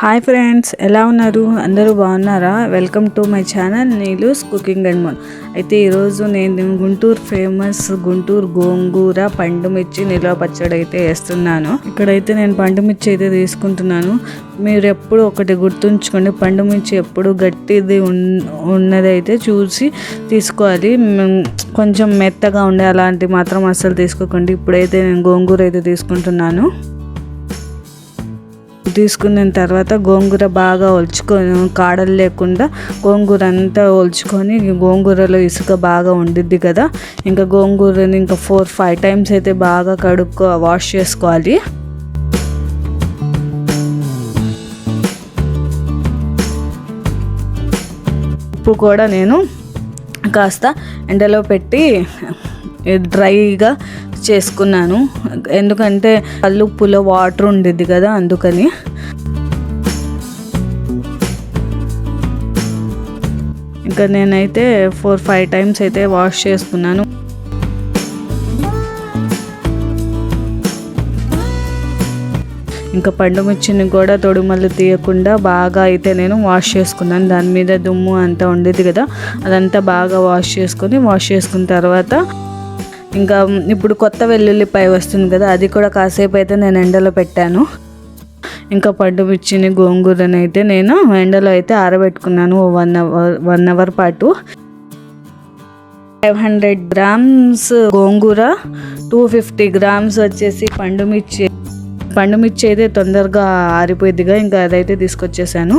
Hi friends ఎలా ఉన్నారు? అందరూ బాగున్నారా? Welcome to my channel Neelu's cooking and మోన్ అయితే ఈరోజు నేను గుంటూరు ఫేమస్ గుంటూరు గోంగూర పండుమిర్చి నిల్వ పచ్చడి అయితే వేస్తున్నాను. ఇక్కడైతే నేను పండుమిర్చి అయితే తీసుకుంటున్నాను. మీరు ఎప్పుడు ఒకటి గుర్తుంచుకోండి పండుమిర్చి ఎప్పుడు గట్టిది ఉన్నదైతే చూసి తీసుకోవాలి. కొంచెం మెత్తగా ఉండే అలాంటి మాత్రం అస్సలు తీసుకోకండి. ఇప్పుడైతే నేను గోంగూర అయితే తీసుకుంటున్నాను. తీసుకున్న తర్వాత గోంగూర బాగా ఒలుచుకొని కాడలు లేకుండా గోంగూర అంతా ఒలుచుకొని గోంగూరలో ఇసుక బాగా ఉండిద్ది కదా. ఇంకా గోంగూరని ఇంకా ఫోర్ ఫైవ్ టైమ్స్ అయితే బాగా కడుక్కో వాష్ చేసుకోవాలి. ఉప్పు కూడా నేను కాస్త ఎండలో పెట్టి డ్రైగా చేసుకున్నాను. ఎందుకంటే కల్లుప్పులో వాటర్ ఉండేది కదా అందుకని. ఇంకా నేనైతే ఫోర్ ఫైవ్ టైమ్స్ అయితే వాష్ చేసుకున్నాను. ఇంకా పండు మిర్చిని కూడా తొడిమల్లు తీయకుండా బాగా అయితే నేను వాష్ చేసుకున్నాను. దాని మీద దుమ్ము అంతా ఉండేది కదా అదంతా బాగా వాష్ చేసుకొని వాష్ చేసుకున్న తర్వాత ఇంకా ఇప్పుడు కొత్త వెల్లుల్లిపాయ వస్తుంది కదా అది కూడా కాసేపు అయితే నేను ఎండలో పెట్టాను. ఇంకా పండు మిర్చిని గోంగూరని అయితే నేను ఎండలో అయితే ఆరబెట్టుకున్నాను వన్ అవర్ వన్ అవర్ పాటు. ఫైవ్ హండ్రెడ్ గ్రామ్స్ గోంగూర టూ ఫిఫ్టీ గ్రామ్స్ వచ్చేసి పండుమిర్చి పండు మిర్చి అయితే తొందరగా ఆరిపోయిద్దిగా. ఇంకా అదైతే తీసుకొచ్చేసాను.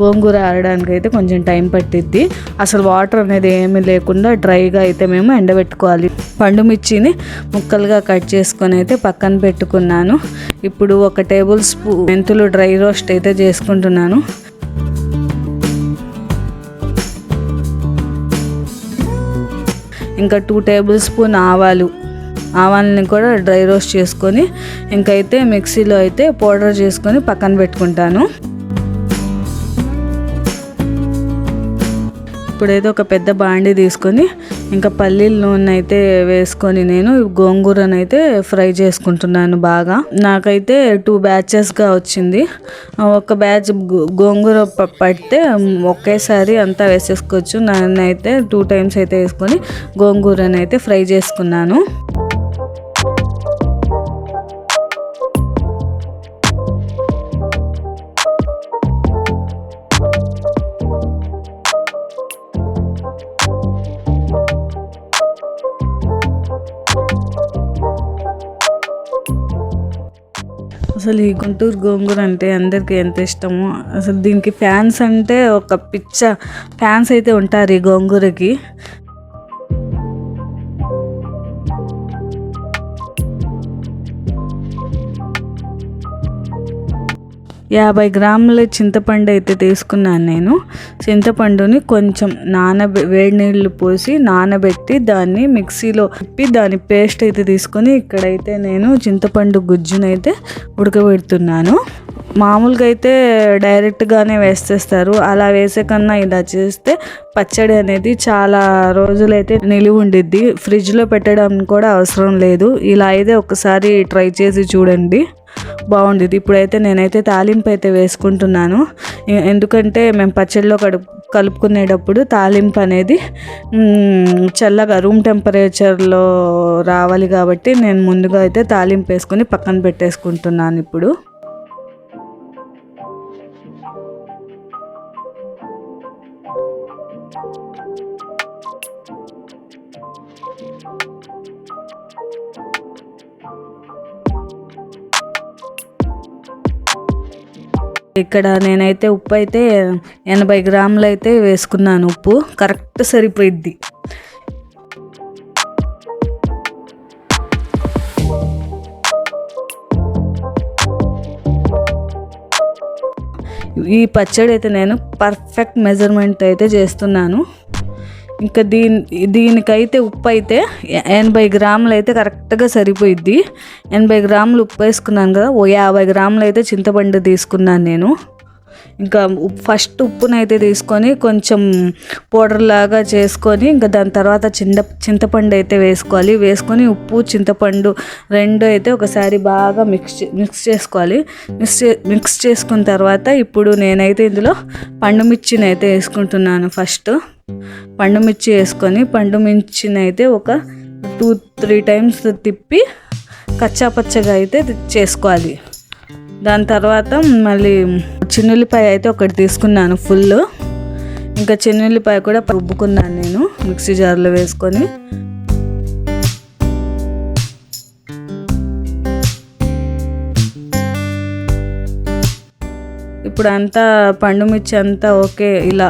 గోంగూర ఆరడానికి అయితే కొంచెం టైం పట్టిద్ది. అసలు వాటర్ అనేది ఏమీ లేకుండా డ్రైగా అయితే మేము ఎండబెట్టుకోవాలి. పండు మిర్చిని ముక్కలుగా కట్ చేసుకొని అయితే పక్కన పెట్టుకున్నాను. ఇప్పుడు ఒక టేబుల్ స్పూన్ మెంతులు డ్రై రోస్ట్ అయితే చేసుకుంటున్నాను. ఇంకా టూ టేబుల్ స్పూన్ ఆవాలు. ఆవాలని కూడా డ్రై రోస్ట్ చేసుకొని ఇంకైతే మిక్సీలో అయితే పౌడర్ చేసుకొని పక్కన పెట్టుకుంటాను. ఇప్పుడైతే ఒక పెద్ద బాండి తీసుకొని ఇంకా పల్లీల నూనె అయితే వేసుకొని నేను గోంగూరను అయితే ఫ్రై చేసుకుంటున్నాను బాగా. నాకైతే టూ బ్యాచెస్గా వచ్చింది. ఒక బ్యాచ్ గోంగూర ప- పడితే ఒకేసారి అంతా వేసేసుకోవచ్చు. నన్ను అయితే టూ టైమ్స్ అయితే వేసుకొని గోంగూరను అయితే ఫ్రై చేసుకున్నాను. అసలు ఈ గుంటూరు గోంగూర అంటే అందరికీ ఎంత ఇష్టమో అసలు దీనికి ఫ్యాన్స్ అంటే ఒక పిచ్చ ఫ్యాన్స్ అయితే ఉంటారు ఈ గోంగూరకి. యాభై గ్రాముల చింతపండు అయితే తీసుకున్నాను నేను. చింతపండుని కొంచెం నానబె వేడి నీళ్ళు పోసి నానబెట్టి దాన్ని మిక్సీలో తిప్పి దాని పేస్ట్ అయితే తీసుకొని ఇక్కడైతే నేను చింతపండు గుజ్జునైతే ఉడకబెడుతున్నాను. మామూలుగా అయితే డైరెక్ట్గానే వేసేస్తారు. అలా వేసే కన్నా ఇలా చేస్తే పచ్చడి అనేది చాలా రోజులైతే నిలువ ఉండిద్ది. ఫ్రిడ్జ్లో పెట్టడం కూడా అవసరం లేదు. ఇలా అయితే ఒకసారి ట్రై చేసి చూడండి. బాగుండేది. ఇప్పుడైతే నేనైతే తాలింపు అయితే వేసుకుంటున్నాను. ఎందుకంటే మేము పచ్చడిలో కడుపు కలుపుకునేటప్పుడు తాలింపు అనేది చల్లగా రూమ్ టెంపరేచర్లో రావాలి కాబట్టి నేను ముందుగా అయితే తాలింపు వేసుకొని పక్కన పెట్టేసుకుంటున్నాను ఇప్పుడు. ఇక్కడ నేనైతే ఉప్పు అయితే ఎనభై గ్రాములు అయితే వేసుకున్నాను ఉప్పు. కరెక్ట్ సరిపోయిద్ది. ఈ పచ్చడి అయితే నేను పర్ఫెక్ట్ మెజర్మెంట్ అయితే చేస్తున్నాను. ఇంకా దీని దీనికైతే ఉప్పు అయితే ఎనభై గ్రాములు అయితే కరెక్ట్గా సరిపోయిద్ది. ఎనభై గ్రాములు ఉప్పు వేసుకున్నాను కదా ఓ యాభై గ్రాములు అయితే చింతపండు తీసుకున్నాను నేను. ఇంకా ఉప్- ఫస్ట్ ఉప్పునైతే తీసుకొని కొంచెం పౌడర్ లాగా చేసుకొని ఇంకా దాని తర్వాత చింత చింతపండు అయితే వేసుకోవాలి. వేసుకొని ఉప్పు చింతపండు రెండు అయితే ఒకసారి బాగా మిక్స్ చే- మిక్స్ చేసుకోవాలి. మిక్స్ చే- మిక్స్ చేసుకున్న తర్వాత ఇప్పుడు నేనైతే ఇందులో పండు మిర్చిని అయితే వేసుకుంటున్నాను ఫస్ట్. పండు మిర్చి వేసుకొని పండు మిర్చిని అయితే ఒక టూ త్రీ టైమ్స్ తిప్పి కచ్చా పచ్చగా అయితే చేసుకోవాలి. దాని తర్వాత మళ్ళీ చిన్నుల్లిపాయ అయితే ఒకటి తీసుకున్నాను ఫుల్ ఇంకా చిన్నుల్లిపాయ కూడా రుబ్బుకున్నాను నేను మిక్సీ జార్లో వేసుకొని. ఇప్పుడు అంతా పండు మిర్చి అంతా ఓకే ఇలా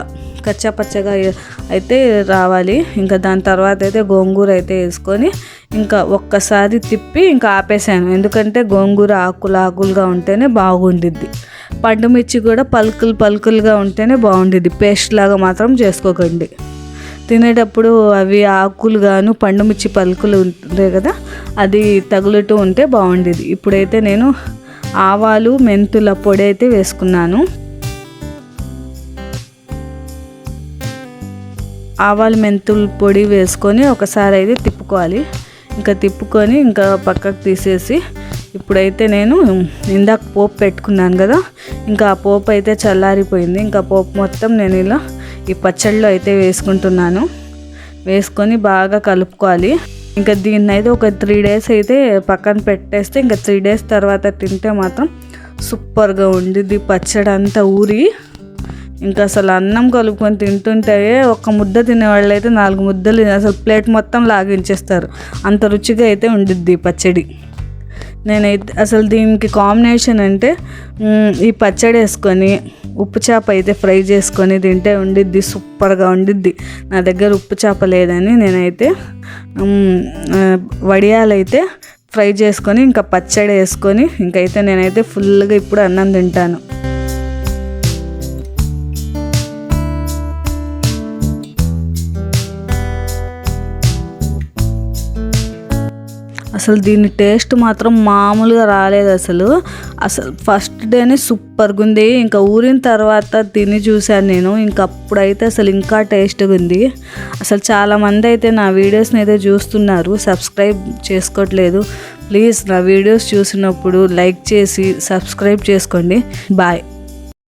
కచ్చా పచ్చగా అయితే రావాలి. ఇంకా దాని తర్వాత అయితే గోంగూర అయితే వేసుకొని ఇంకా ఒక్కసారి తిప్పి ఇంకా ఆపేసాను. ఎందుకంటే గోంగూర ఆకులు ఆకులుగా ఉంటేనే బాగుండిద్ది. పండు మిర్చి కూడా పలుకులు పలుకులుగా ఉంటేనే బాగుండిద్ది. పేస్ట్ లాగా మాత్రం చేసుకోకండి. తినేటప్పుడు అవి ఆకులు గాను పండు మిర్చి పలుకులు ఉంటాయి కదా అది తగులుతూ ఉంటే బాగుండేది ఇప్పుడైతే నేను ఆవాలు మెంతుల పొడి అయితే వేసుకున్నాను. ఆవాలు మెంతుల పొడి వేసుకొని ఒకసారి అయితే తిప్పుకోవాలి. ఇంకా తిప్పుకొని ఇంకా పక్కకు తీసేసి ఇప్పుడైతే నేను ఇందాక పోపు పెట్టుకున్నాను కదా ఇంకా ఆ పోపు అయితే చల్లారిపోయింది. ఇంకా పోపు మొత్తం నేను ఇలా ఈ పచ్చళ్ళు అయితే వేసుకుంటున్నాను. వేసుకొని బాగా కలుపుకోవాలి. ఇంకా దీన్ని అయితే ఒక త్రీ డేస్ అయితే పక్కన పెట్టేస్తే ఇంకా త్రీ డేస్ తర్వాత తింటే మాత్రం సూపర్గా ఉండిద్ది పచ్చడి అంతా ఊరి. ఇంకా అసలు అన్నం కలుపుకొని తింటుంటే ఒక ముద్ద తినేవాళ్ళు అయితే నాలుగు ముద్దలు అసలు ప్లేట్ మొత్తం లాగించేస్తారు. అంత రుచిగా అయితే ఉండిద్ది పచ్చడి. నేనైతే అసలు దీనికి కాంబినేషన్ అంటే ఈ పచ్చడి వేసుకొని ఉప్పు చేప అయితే ఫ్రై చేసుకొని తింటే ఉండిద్ది సూపర్గా ఉండిద్ది. నా దగ్గర ఉప్పు చేప లేదని నేనైతే వడియాలైతే ఫ్రై చేసుకొని ఇంకా పచ్చడి వేసుకొని ఇంకైతే నేనైతే ఫుల్గా ఇప్పుడు అన్నం తింటాను. అసలు దీని టేస్ట్ మాత్రం మామూలుగా రాలేదు అసలు. అసలు ఫస్ట్ డేనే సూపర్గా ఉంది. ఇంకా ఊరిన తర్వాత తిని చూశాను నేను. ఇంకా అప్పుడైతే అసలు ఇంకా టేస్ట్గా ఉంది. అసలు చాలామంది అయితే నా వీడియోస్ని అయితే చూస్తున్నారు. సబ్స్క్రైబ్ చేసుకోవట్లేదు. ప్లీజ్ నా వీడియోస్ చూసినప్పుడు లైక్ చేసి సబ్స్క్రైబ్ చేసుకోండి. బాయ్.